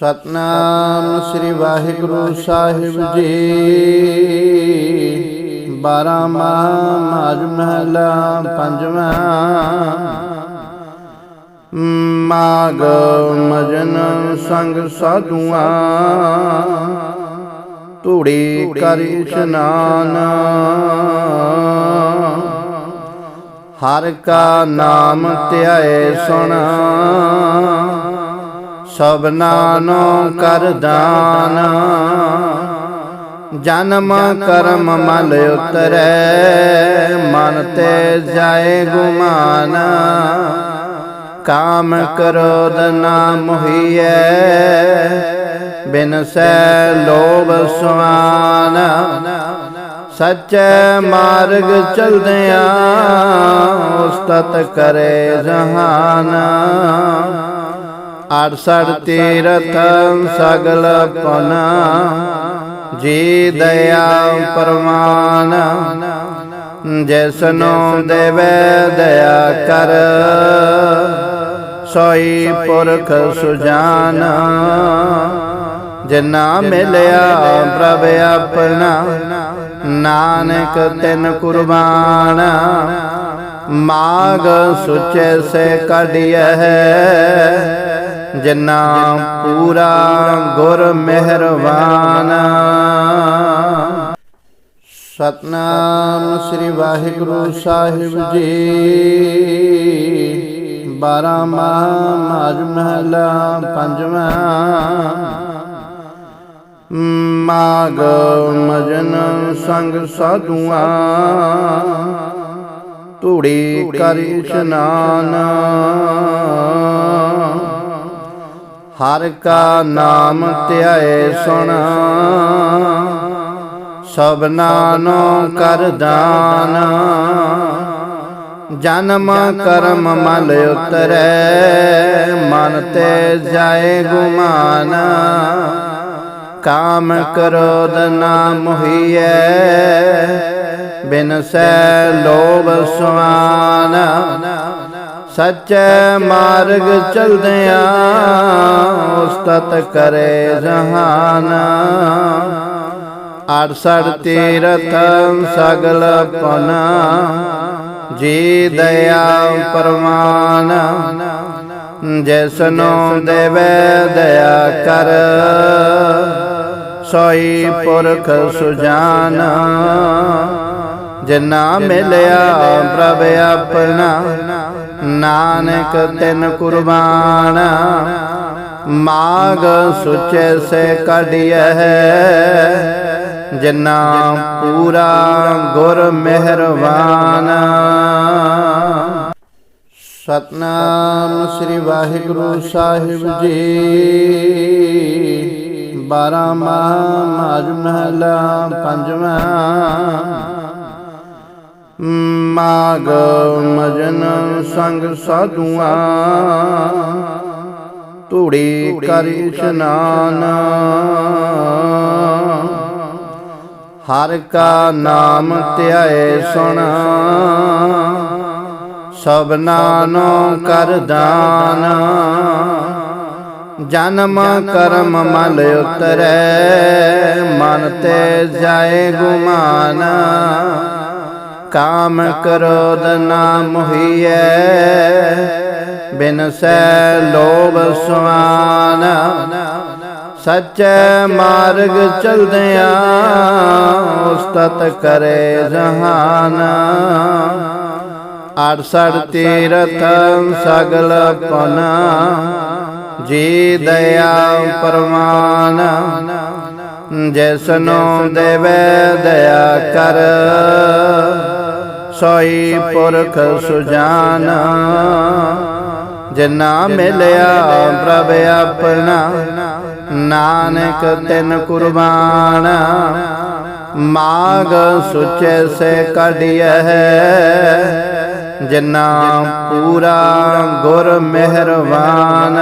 ਸਤਨਾਮ ਸ੍ਰੀ ਵਾਹਿਗੁਰੂ ਸਾਹਿਬ ਜੀ। ਬਾਰਾਂ ਮਾਝ ਮਹਲਾ ਪੰਜਵਾਂ। ਮਾਗ ਮਜਨ ਸੰਗ ਸਾਧੂਆਂ। ਧੂੜੀ ਕਰ ਇਸ਼ਨਾਨ ਹਰ ਕਾ ਨਾਮ ਧਿਆਏ ਸੁਣਾ। ਸਭਨਾ ਨੂੰ ਕਰ ਦਾਨ। ਜਨਮ ਕਰਮ ਮਲ ਉਤਰੈ ਮਨ ਤੇ ਜਾਏ ਗੁਮਾਨ। ਕਾਮ ਕ੍ਰੋਧ ਨਾ ਮੁਹੀਐ। ਬਿਨ ਸੈ ਲੋਭ ਸੁਆਨ ਸੱਚੇ ਮਾਰਗ ਚਲਦਿਆਂ ਉਸਤਤ ਕਰੇ ਜਹਾਨ। ਅੜਸੜ ਤੀਰਥ ਸਗਲ ਪਨਾ। ਜੀ ਦਇਆ ਪਰਮਾਨ ਜੈਸਨੋ ਦੇਵੇ ਦਇਆ ਕਰ। ਸੋਈ ਪੁਰਖ ਸੁਜਾਨ। ਜਿਨਾ ਮਿਲਿਆ ਪ੍ਰਭ ਆਪਣਾ। ਨਾਨਕ ਤਿਨ ਕੁਰਬਾਨ। ਮਾਗ ਸੁਚੇ ਸੇ ਕਢਿਐ। ਜਿਨਾ ਪੂਰਾ ਗੁਰ ਮਿਹਰਬਾਨ ਸਤਨਾਮ ਸ੍ਰੀ ਵਾਹਿਗੁਰੂ ਸਾਹਿਬ ਜੀ। ਬਾਰਾਂ ਮਾਝ ਮਹਲਾ ਪੰਜਵਾਂ। ਮਾਗ ਮਜਨ ਸੰਗ ਸਾਧੂਆਂ। ਧੂੜੀ ਕਰ ਇਸ਼ਨਾਨ। ਹਰ ਕਾ ਨਾਮ ਧਿਆਏ ਸੁਣ। ਸਭਨਾ ਨੂੰ ਕਰ ਦਾਨ। ਜਨਮ ਕਰਮ ਮਲ ਉਤਰੈ, ਮਨ ਤੇ ਜਾਏ ਗੁਮਾਨ। ਕਾਮ ਕ੍ਰੋਧ ਨਾ ਮੁਹੀਐ, ਬਿਨ ਸੈ ਲੋਭ ਸੁਆਨ। ਸੱਚੇ ਮਾਰਗ ਚਲਦਿਆਂ ਉਸਤਤ ਕਰੇ ਜਹਾਨ। ਅੜਸੜ ਤੀਰਥ ਸਗਲ ਪਨਾ, ਜੀ ਦਇਆ ਪਰਮਾਨ ਜੈਸਨੋ ਦੇਵੇ ਦਇਆ ਕਰ, ਸੋਈ ਪੁਰਖ ਸੁਜਾਨ। ਜਿਨਾ ਮਿਲਿਆ ਪ੍ਰਭ ਆਪਣਾ, ਨਾਨਕ ਤਿਨ ਕੁਰਬਾਨ। ਮਾਗ ਸੁਚੇ ਸੇ ਕਢਿਐ ਜਿਨਾ ਪੂਰਾ ਗੁਰ ਮਿਹਰਬਾਨ। ਸਤਨਾਮ ਸ੍ਰੀ ਵਾਹਿਗੁਰੂ ਸਾਹਿਬ ਜੀ। ਬਾਰਾਂ ਮਾਝ ਮਹਲਾ, ਪੰਜਵਾਂ। ਮਾਗ ਮਜਨ ਸੰਗ ਸਾਧੂਆਂ। ਧੂੜੀ ਕਰ ਇਸ਼ਨਾਨ। ਹਰ ਕਾ ਨਾਮ ਧਿਆਏ ਸੁਣ। ਸਭਨਾ ਨੂੰ ਕਰ ਦਾਨ। ਜਨਮ ਕਰਮ ਮਲ ਉਤਰੈ। ਮਨ ਤੇ ਜਾਏ ਗੁਮਾਨ। ਕਾਮ ਕ੍ਰੋਧ ਨਾ ਮੁਹੀਐ ਬਿਨ ਸੈ ਲੋਭ ਸੁਆਨ ਸੱਚੇ ਮਾਰਗ ਚਲਦਿਆਂ ਉਸਤਤ ਕਰੇ ਜਹਾਨ। ਅੜਸੜ ਤੀਰਥ ਸਗਲ ਪਨਾ। ਜੀ ਦਇਆ ਪਰਮਾਨ ਜੈਸਨੋ ਦੇਵੇ ਦਇਆ ਕਰ। ਸੋਈ ਪੁਰਖ ਸੁਜਾਨ ਜਿਨਾ ਮਿਲਿਆ ਪ੍ਰਭ ਆਪਣਾ ਨਾਨਕ ਤਿਨ ਕੁਰਬਾਨ। ਮਾਗ ਸੁਚੇ ਸੇ ਕਢਿਐ ਜਿਨਾ ਪੂਰਾ ਗੁਰ ਮਿਹਰਬਾਨ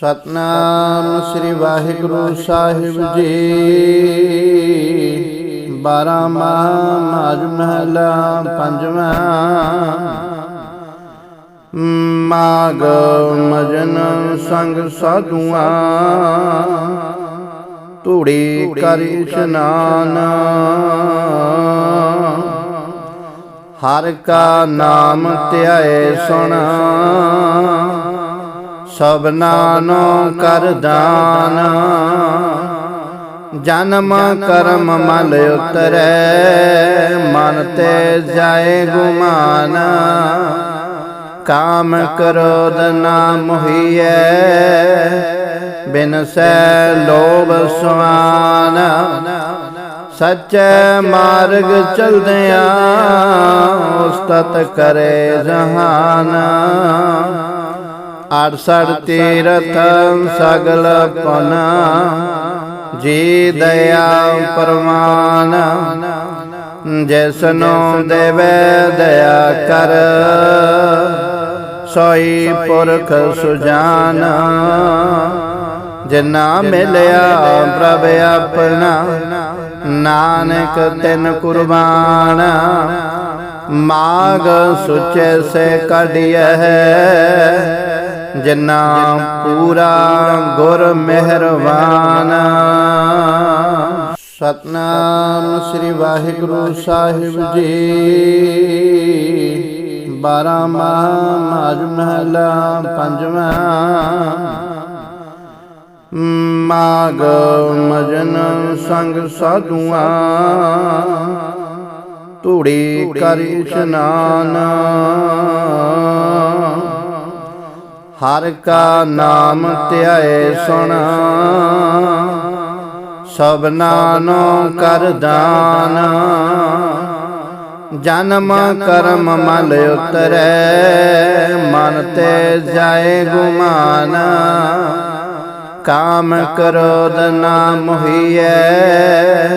ਸਤਨਾਮ ਸ੍ਰੀ ਵਾਹਿਗੁਰੂ ਸਾਹਿਬ ਜੀ। ਬਾਰਾਂ ਮਾਜ ਮਹਲਾ, ਪੰਜਵਾਂ ਮਾਗ ਮਜਨ ਸੰਗ ਸਾਧੂਆਂ। ਧੂੜੀ ਕਰ ਇਸ਼ਨਾਨ ਹਰ ਕਾ ਨਾਮ ਧਿਆਏ ਸੁਣਾ। ਸਭਨਾ ਨੂੰ ਕਰ ਦਾਨ। ਜਨਮ ਕਰਮ ਮਲ ਉਤਰੈ ਮਨ ਤੇ ਜਾਏ ਗੁਮਾਨ। ਕਾਮ ਕ੍ਰੋਧ ਨਾ ਮੁਹੀਐ। ਬਿਨ ਸੈ ਲੋਭ ਸੁਆਨ। ਸੱਚੇ ਮਾਰਗ ਚਲਦਿਆਂ ਉਸਤਤ ਕਰੇ ਜਹਾਨ। ਅੜਸੜ ਤੀਰਥ ਸਗਲ ਪਨ। ਜੀ ਦਇਆ ਪਰਮਾਨ, ਜਿਸਨੋ ਦੇਵੇ ਦਇਆ ਕਰ। ਸੋਈ ਪੁਰਖ ਸੁਜਾਨ, ਜਿਨਾ ਮਿਲਿਆ ਪ੍ਰਭ ਆਪਣਾ। ਨਾਨਕ ਤਿਨ ਕੁਰਬਾਨ, ਮਾਗ ਸੁਚੇ ਸੇ ਕਢਿਐ ਜਿਨਾ ਪੂਰਾ ਗੁਰ ਮਿਹਰਬਾਨ। ਸਤਨਾਮ ਸ੍ਰੀ ਵਾਹਿਗੁਰੂ ਸਾਹਿਬ ਜੀ। ਬਾਰਾਮਾ ਮਾਜ ਮਹਲਾ ਪੰਜਵਾਂ। ਮਾਗ ਮਜਨ ਸੰਗ ਸਾਧੂਆਂ। ਧੂੜੀ ਕਰ ਇਸ਼ਨਾਨ। ਹਰ ਕਾ ਨਾਮ ਧਿਆਏ ਸੁਣ। ਸਭਨਾ ਨੂੰ ਕਰ ਦਾਨ। ਜਨਮ ਕਰਮ ਮਲ ਉਤਰੈ, ਮਨ ਤੇ ਜਾਏ ਗੁਮਾਨ। ਕਾਮ ਕ੍ਰੋਧ ਨਾ ਮੁਹੀਐ,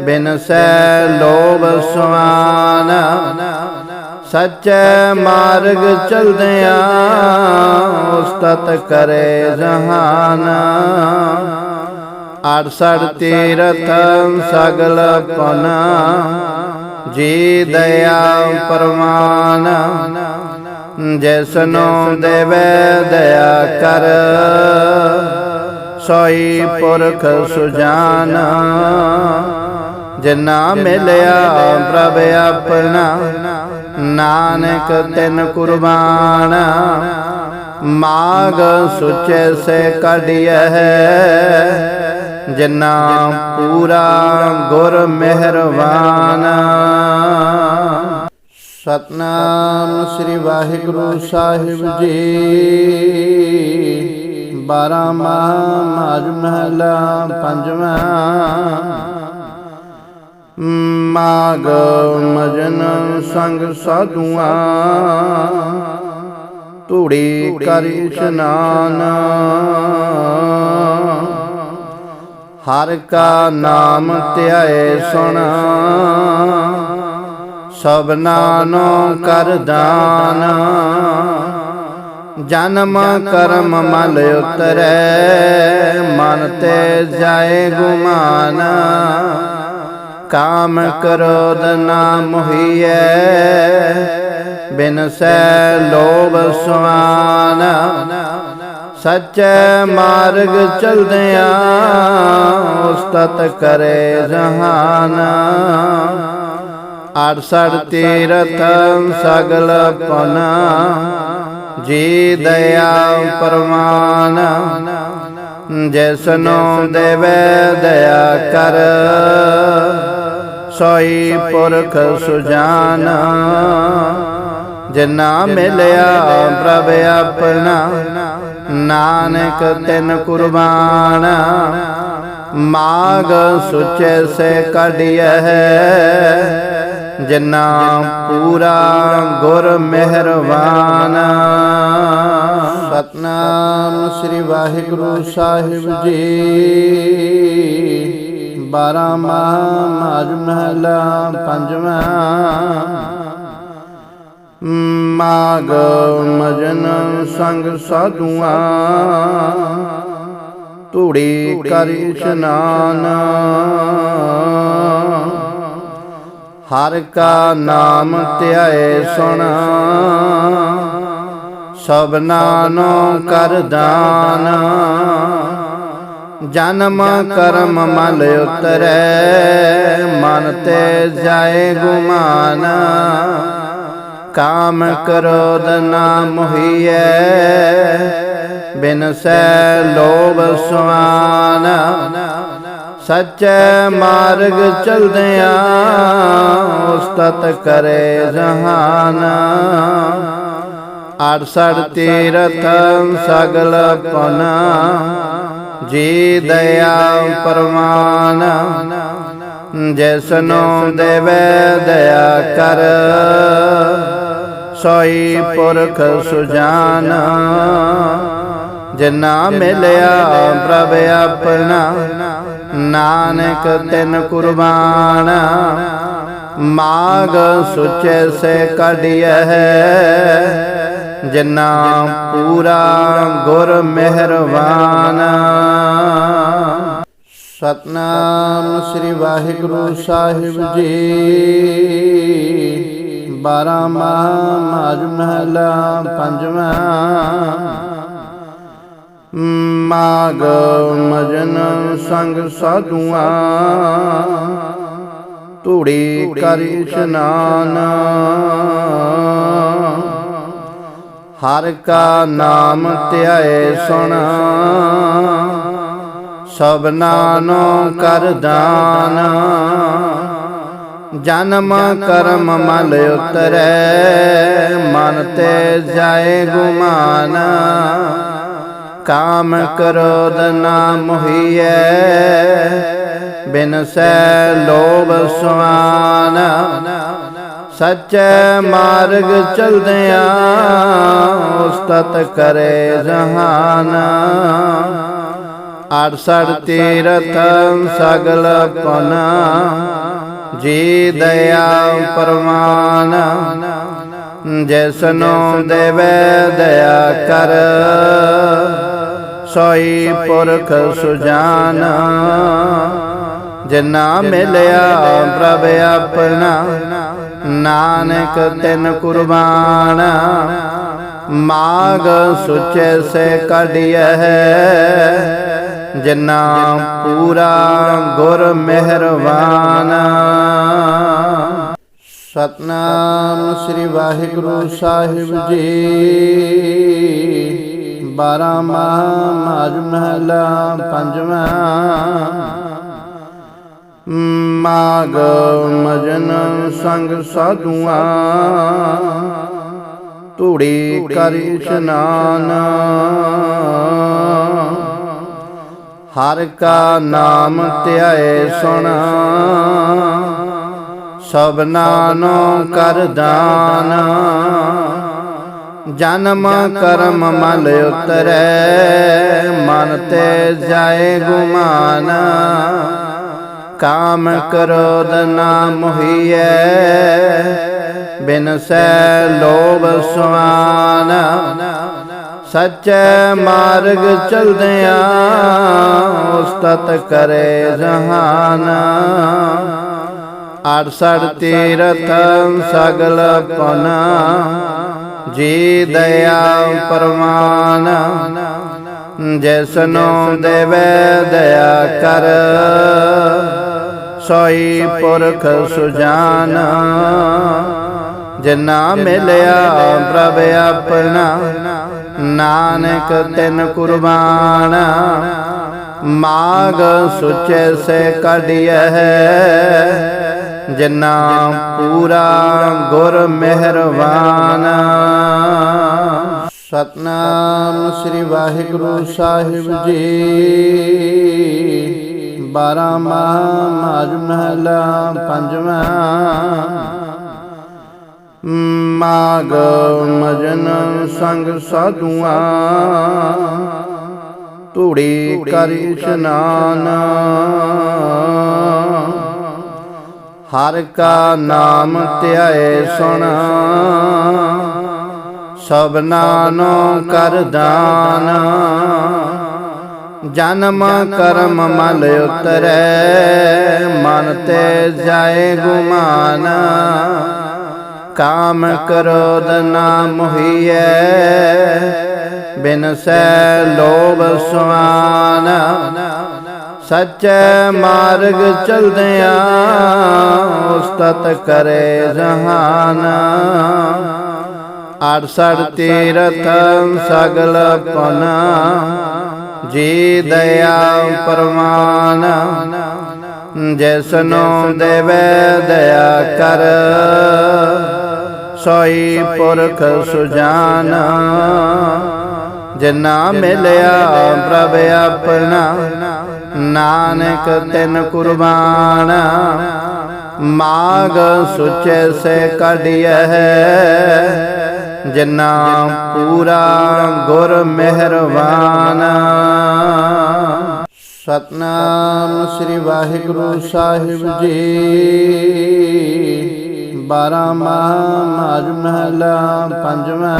ਬਿਨ ਸੈ ਲੋਭ ਸੁਆਨ। ਸੱਚੇ ਮਾਰਗ ਚਲਦਿਆਂ ਉਸਤਤ ਕਰੇ ਜਹਾਨ। ਅੜਸੜ ਤੀਰਥ ਸਗਲ ਪਨ, ਜੀ ਦਇਆ ਪਰਮਾਨ ਜਿਸਨੋ ਦੇਵੇ ਦਇਆ ਕਰ, ਸੋਈ ਪੁਰਖ ਸੁਜਾਨ। ਜਿਨਾ ਮਿਲਿਆ, ਪ੍ਰਭ ਆਪਣਾ। ਨਾਨਕ ਤਿਨ ਕੁਰਬਾਨ। ਮਾਗ ਸੁਚੇ ਸੇ ਕਢਿਐ ਜਿਨਾ ਪੂਰਾ ਗੁਰ ਮਿਹਰਬਾਨ। ਸਤਨਾਮ ਸ੍ਰੀ ਵਾਹਿਗੁਰੂ ਸਾਹਿਬ ਜੀ। ਬਾਰਾਮਾ ਮਾਜ ਮਹਲਾ ਪੰਜਵਾਂ। ਮਾਗ ਮਜਨ ਸੰਗ ਸਾਧੂਆਂ। ਧੂੜੀ ਕਰ ਇਸ਼ਨਾਨ ਹਰ ਕਾ ਨਾਮ ਧਿਆਏ ਸੁਣ। ਸਭਨਾ ਨੂੰ ਕਰ ਦਾਨ। ਜਨਮ ਕਰਮ ਮਲ ਉਤਰੈ। ਮਨ ਤੇ ਜਾਏ ਗੁਮਾਨ। ਕਾਮ ਕ੍ਰੋਧ ਨਾ ਮੁਹੀਐ। ਬਿਨ ਸੈ ਲੋਭ ਸੁਆਨ ਸੱਚੇ ਮਾਰਗ ਚਲਦਿਆਂ ਉਸਤਤ ਕਰੇ ਜਹਾਨ। ਅੜਸੜ ਤੀਰਥ ਸਗਲ ਪਨ। ਜੀ ਦਇਆ ਪਰਮਾਨ ਜਿਸਨੋ ਦੇਵੇ ਦਇਆ ਕਰ। ਸੋਈ ਪੁਰਖ ਸੁਜਾਨ, ਜਿਨਾ ਮਿਲਿਆ ਪ੍ਰਭ ਆਪਣਾ, ਨਾਨਕ ਤਿਨ ਕੁਰਬਾਨ। ਮਾਗ ਸੁਚੇ ਸੇ ਕਢਿਐ ਜਿਨਾ ਪੂਰਾ ਗੁਰ ਮਿਹਰਬਾਨ। ਸਤਨਾਮ ਸ੍ਰੀ ਵਾਹਿਗੁਰੂ ਸਾਹਿਬ ਜੀ। ਬਾਰਾਮਾ ਮਾਜ ਮਹਲਾ ਪੰਜਵਾਂ। ਮਾਗ ਮਜਨ ਸੰਗ ਸਾਧੂਆਂ। ਧੂੜੀ ਕਰ ਇਸ਼ਨਾਨ। ਹਰ ਕਾ ਨਾਮ ਧਿਆਏ ਸੁਣ। ਸਭਨਾਨੋ ਕਰ ਦਾਨ। ਜਨਮ ਕਰਮ ਮਲ ਉਤਰੈ ਮਨ ਤੇ ਜਾਏ ਗੁਮਾਨ। ਕਾਮ ਕ੍ਰੋਧ ਨਾ ਮੁਹੀਐ ਬਿਨ ਸੈ ਲੋਭ ਸੁਆਨ। ਸੱਚੇ ਮਾਰਗ ਚਲਦਿਆਂ ਉਸਤਤ ਕਰੇ ਜਹਾਨ। ਅੜਸੜ ਤੀਰਥ ਸਗਲ ਪਨ। ਜੀ ਦਇਆ ਪਰਮਾਨ, ਜੈਸਨੋ ਦੇਵੇ ਦਇਆ ਕਰ। ਸੋਈ ਪੁਰਖ ਸੁਜਾਨ, ਜਿਨਾ ਮਿਲਿਆ ਪ੍ਰਭ ਆਪਣਾ, ਨਾਨਕ ਤਿਨ ਕੁਰਬਾਨ। ਮਾਗ ਸੁਚੇ ਸੇ ਕਢਿਐ ਜਿਨਾ ਪੂਰਾ ਗੁਰ ਮਿਹਰਬਾਨ। ਸਤਨਾਮ ਸ੍ਰੀ ਵਾਹਿਗੁਰੂ ਸਾਹਿਬ ਜੀ। ਬਾਰਾਂ ਮਾਝ ਮਹਲਾ ਪੰਜਵਾਂ। ਮਾਗ ਮਜਨ ਸੰਗ ਸਾਧੂਆਂ। ਧੂੜੀ ਕਰ ਇਸ਼ਨਾਨ। ਹਰ ਕਾ ਨਾਮ ਧਿਆਏ ਸੁਣ। ਸਭਨਾਨੋ ਕਰ ਦਾਨ। ਜਨਮ ਕਰਮ ਮਲ ਉਤਰੈ, ਮਨ ਤੇ ਜਾਏ ਗੁਮਾਨ। ਕਾਮ ਕ੍ਰੋਧ ਨਾ ਮੁਹੀਐ, ਬਿਨ ਸੈ ਲੋਭ ਸੁਆਨ। ਸੱਚੇ ਮਾਰਗ ਚਲਦਿਆਂ ਉਸਤਤ ਕਰੇ ਜਹਾਨ। ਅੜਸੜ ਤੀਰਥ ਸਗਲ ਪਨ। ਜੀ ਦਇਆ ਪਰਮਾਨ ਜੈਸਨੋ ਦੇਵੇ ਦਇਆ ਕਰ। ਸੋਈ ਪੁਰਖ ਸੁਜਾਨ। ਜਿਨਾ ਮਿਲਿਆ ਪ੍ਰਭ ਆਪਣਾ, ਨਾਨਕ ਤਿਨ ਕੁਰਬਾਨ। ਮਾਗ ਸੁਚੇ ਸੇ ਕਢਿਐ। ਜਿਨਾ ਪੂਰਾ ਗੁਰ ਮਿਹਰਬਾਨ। ਸਤਨਾਮ ਸ੍ਰੀ ਵਾਹਿਗੁਰੂ ਸਾਹਿਬ ਜੀ। ਬਾਰਾਂ ਮਾਝ ਮਹਲਾ ਪੰਜਵਾਂ। ਮਾਗ ਮਜਨ ਸੰਗ ਸਾਧੂਆਂ। ਧੂੜੀ ਕਰ ਇਸ਼ਨਾਨ ਹਰ ਕਾ ਨਾਮ ਧਿਆਏ ਸੁਣ। ਸਭਨਾਨੋ ਕਰ ਦਾਨ। ਜਨਮ ਕਰਮ ਮਲ ਉਤਰੈ। ਮਨ ਤੇ ਜਾਏ ਗੁਮਾਨ। ਕਾਮ ਕ੍ਰੋਧ ਨਾ ਮੁਹੀਐ। ਬਿਨ ਸੈ ਲੋਭ ਸੁਆਨ ਸੱਚੇ ਮਾਰਗ ਚਲਦਿਆਂ ਉਸਤਤ ਕਰੇ ਜਹਾਨ ਅੜਸੜ ਤੀਰਥ ਸਗਲ ਪਨ। ਜੀ ਦਇਆ ਪਰਮਾਨ ਜੈਸਨੋ ਦੇਵੇ ਦਇਆ ਕਰ। ਸੋਈ ਪੁਰਖ ਸੁਜਾਨ, ਜਿਨਾ ਮਿਲਿਆ ਪ੍ਰਭ ਆਪਣਾ, ਨਾਨਕ ਤਿਨ ਕੁਰਬਾਨ। ਮਾਗ ਸੁਚੇ ਸੇ ਕਢਿਐ ਜਿਨਾ ਪੂਰਾ ਗੁਰ ਮਿਹਰਬਾਨ। ਸਤਨਾਮ ਸ੍ਰੀ ਵਾਹਿਗੁਰੂ ਸਾਹਿਬ ਜੀ। ਬਾਰਾਂ ਮਾਝ ਮਹਲਾ, ਪੰਜਵਾਂ। ਮਾਗ ਮਜਨ ਸੰਗ ਸਾਧੂਆਂ। ਧੂੜੀ ਕਰ ਇਸ਼ਨਾਨ। ਹਰ ਕਾ ਨਾਮ ਧਿਆਏ ਸੁਣ। ਸਭਨਾਨੋ ਕਰ ਦਾਨ। ਜਨਮ ਕਰਮ ਮਲ ਉਤਰੈ ਮਨ ਤੇ ਜਾਏ ਗੁਮਾਨ। ਕਾਮ ਕ੍ਰੋਧ ਨਾ ਮੁਹੀਐ। ਬਿਨ ਸੈ ਲੋਭ ਸੁਆਨ। ਸੱਚੇ ਮਾਰਗ ਚਲਦਿਆਂ ਉਸਤਤ ਕਰੇ ਜਹਾਨ। ਅੜਸੜ ਤੀਰਥ ਸਗਲ ਪਨ। ਜੀ ਦਇਆ ਪਰਮਾਨ, ਜੈਸਨੋ ਦੇਵੇ ਦਇਆ ਕਰ। ਸੋਈ ਪੁਰਖ ਸੁਜਾਨ, ਜਿਨਾ ਮਿਲਿਆ ਪ੍ਰਭ ਆਪਣਾ, ਨਾਨਕ ਤਿਨ ਕੁਰਬਾਨ। ਮਾਗ ਸੁਚੇ ਸੇ ਕੱਢਿਐ ਜਿਨਾ ਪੂਰਾ ਗੁਰ ਮਿਹਰਬਾਨ। ਸਤਨਾਮ ਸ੍ਰੀ ਵਾਹਿਗੁਰੂ ਸਾਹਿਬ ਜੀ। ਬਾਰਾਂ ਮਾਜ ਮਹਲਾ ਪੰਜਵਾਂ।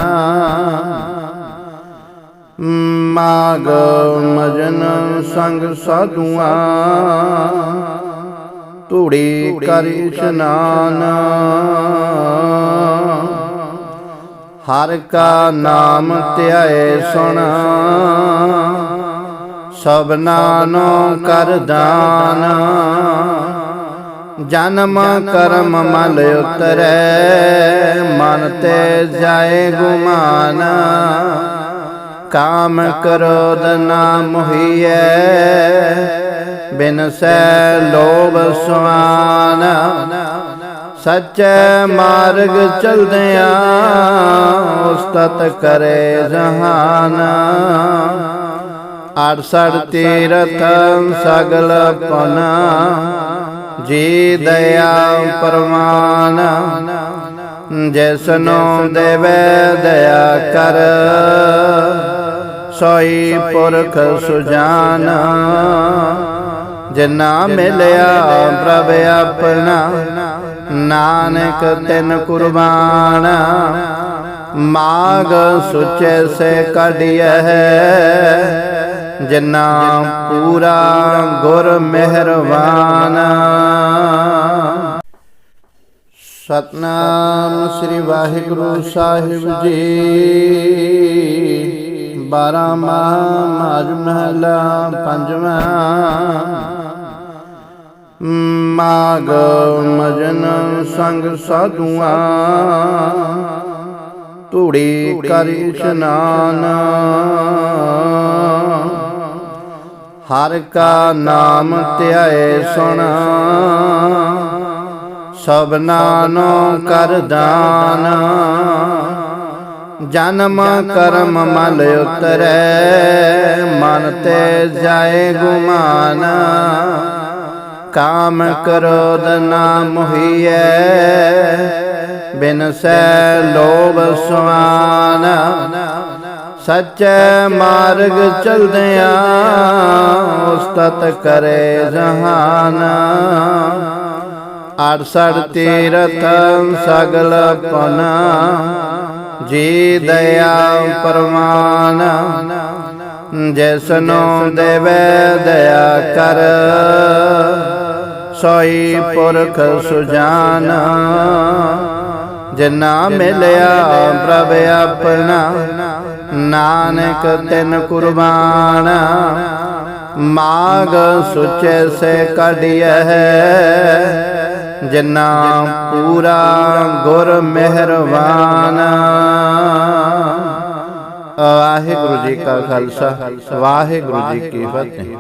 ਮਾਗ ਮਜਨ ਸੰਗ ਸਾਧੂਆਂ। ਧੂੜੀ ਕਰ ਇਸ਼ਨਾਨ ਹਰ ਕਾ ਨਾਮ ਧਿਆਏ ਸੁਣ। ਸਭਨਾ ਨੂੰ ਕਰ ਦਾਨ। ਜਨਮ ਕਰਮ ਮਲ ਉਤਰੈ, ਮਨ ਤੇ ਜਾਏ ਗੁਮਾਨ। ਕਾਮ ਕ੍ਰੋਧ ਨਾ ਮੁਹੀਐ, ਬਿਨ ਸੈ ਲੋਭ ਸੁਆਨ। ਸੱਚੇ ਮਾਰਗ ਚਲਦਿਆਂ ਉਸਤਤ ਕਰੇ ਜਹਾਨ। ਅੜਸੜ ਤੀਰਥ ਸਗਲ ਪਨ, ਜੀ ਦਇਆ ਪਰਮਾਨ ਜੈਸਨੋ ਦੇਵੇ ਦਇਆ ਕਰ, ਸੋਈ ਪੁਰਖ ਸੁਜਾਨ। ਜਿਨਾ ਮਿਲਿਆ ਪ੍ਰਭ ਆਪਣਾ ਨਾਨਕ ਤਿਨ ਕੁਰਬਾਨ, ਮਾਗ ਸੁਚੇ ਸੇ ਕੱਢਿਐ ਜਿਨਾ ਪੂਰਾ ਗੁਰ ਮਿਹਰਬਾਨ। ਸਤਨਾਮ ਸ੍ਰੀ ਵਾਹਿਗੁਰੂ ਸਾਹਿਬ ਜੀ। ਬਾਰਾਂ ਮਾਜ ਮਹਲਾ ਪੰਜਵਾਂ। ਮਾਗ ਮਜਨ ਸੰਗ ਸਾਧੂਆਂ। ਧੂੜੀ ਕਰ ਇਸ਼ਨਾਨ ਹਰ ਕਾ ਨਾਮ ਧਿਆਏ ਸੁਣ। ਸਭਨਾ ਨੂੰ ਕਰ ਦਾਨ। ਜਨਮ ਕਰਮ ਮਲ ਉਤਰੈ। ਮਨ ਤੇ ਜਾਏ ਗੁਮਾਨ। ਕਾਮ ਕ੍ਰੋਧ ਨਾ ਮੁਹੀਐ। ਬਿਨ ਸੈ ਲੋਭ ਸੁਆਨ ਸੱਚੇ ਮਾਰਗ ਚਲਦਿਆਂ ਉਸਤਤ ਕਰੇ ਜਹਾਨ। ਅੜਸੜ ਤੀਰਥ ਸਗਲ ਪਨ। ਜੀ ਦਇਆ ਪਰਮਾਨ ਜੈਸਨੋ ਦੇਵੇ ਦਇਆ ਕਰ। ਸੋਈ ਪੁਰਖ ਸੁਜਾਨ। ਜਿਨਾ ਮਿਲਿਆ ਪ੍ਰਭ ਆਪਣਾ, ਨਾਨਕ ਤਿਨ ਕੁਰਬਾਨ। ਮਾਗ ਸੁਚੇ ਸੇ ਕੱਢਿਐ ਜਿਨਾ ਪੂਰਾ ਗੁਰ ਮਿਹਰਬਾਨ। ਵਾਹਿਗੁਰੂ ਜੀ ਕਾ ਖਾਲਸਾ, ਵਾਹਿਗੁਰੂ ਜੀ ਕੀ ਫਤਿਹ।